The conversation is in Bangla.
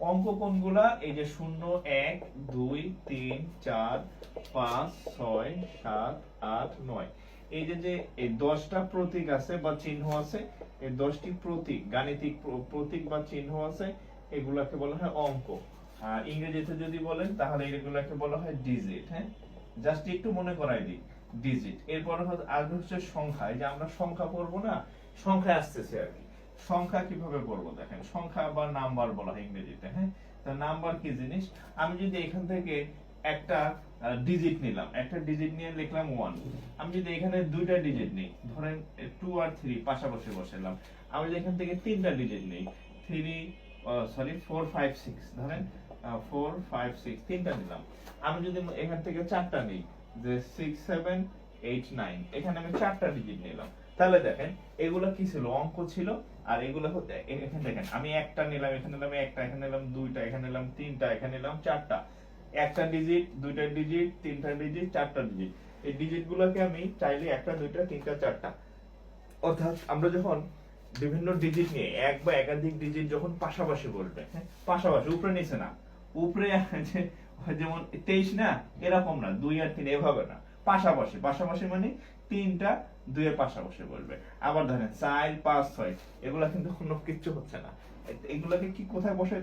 অঙ্ক কোনগুলা এই যে শূন্য, এক, দুই, তিন, চার, পাঁচ, ছয়, সাত, আট, নয়। এই যে যে এই দশটা প্রতীক আছে বা চিহ্ন আছে, এই দশটি প্রতীক, গাণিতিক প্রতীক বা চিহ্ন আছে, এগুলাকে বলা হয় অঙ্ক। আর ইংরেজিতে যদি বলেন, তাহলে এগুলাকে বলা হয় ডিজিট হ্যাঁ? জাস্ট একটু মনে করাই দিই ডিজিট এরপরে আর হচ্ছে সংখ্যা, এই যে আমরা সংখ্যা পড়ব না, সংখ্যা আসতেছে আর কি। সংখ্যা কীভাবে পড়ব দেখেন, সংখ্যা বা নাম্বার বলা হয় ইংরেজিতে হ্যাঁ? তো নাম্বার কি জিনিস? আমি যদি এখান থেকে একটা ডিজিট নিলাম, একটা ডিজিট নিয়ে লিখলাম ওয়ান আমি যদি এখানে দুইটা ডিজিট নিই, ধরেন টু আর থ্রি পাশাপাশি বসালাম আমি যদি এখান থেকে তিনটা ডিজিট নিই three sorry four five six ধরেন ফোর ফাইভ সিক্স তিনটা নিলাম। আমি যদি এখান থেকে চারটা নিই, যে সিক্স সেভেন এইট নাইন এখানে আমি চারটা ডিজিট নিলাম। তাহলে দেখেন, এগুলো কি ছিল অঙ্ক ছিল, আর এগুলো এখানে দেখেন, আমি একটা নিলাম, এখানে নিলাম একটা, এখানে নিলাম, দুইটা, এখানে নিলাম, তিনটা, এখানে নিলাম, চারটা। একটা ডিজিট দুইটা ডিজিট তিনটা ডিজিট চারটা ডিজিট এই ডিজিট গুলোকে আমি চাইলে একটা, দুইটা, তিনটা, চারটা। অর্থাৎ আমরা যখন বিভিন্ন ডিজিট নিয়ে, এক বা একাধিক ডিজিট যখন পাশাপাশি বলবে হ্যাঁ পাশাপাশি, উপরে, নিচে না। উপরে যেমন তেইশ না, এরকম না, দুই আর তিন, এভাবে না। পাশাপাশি পাশাপাশি মানে তিনটা, দুইয়ের পাশাপাশি বলবে। আবার ধরেন চার, পাঁচ, ছয়, এগুলা কিন্তু কোনো কিচ্ছু হচ্ছে না। এগুলাকে কি কোথায় বসাই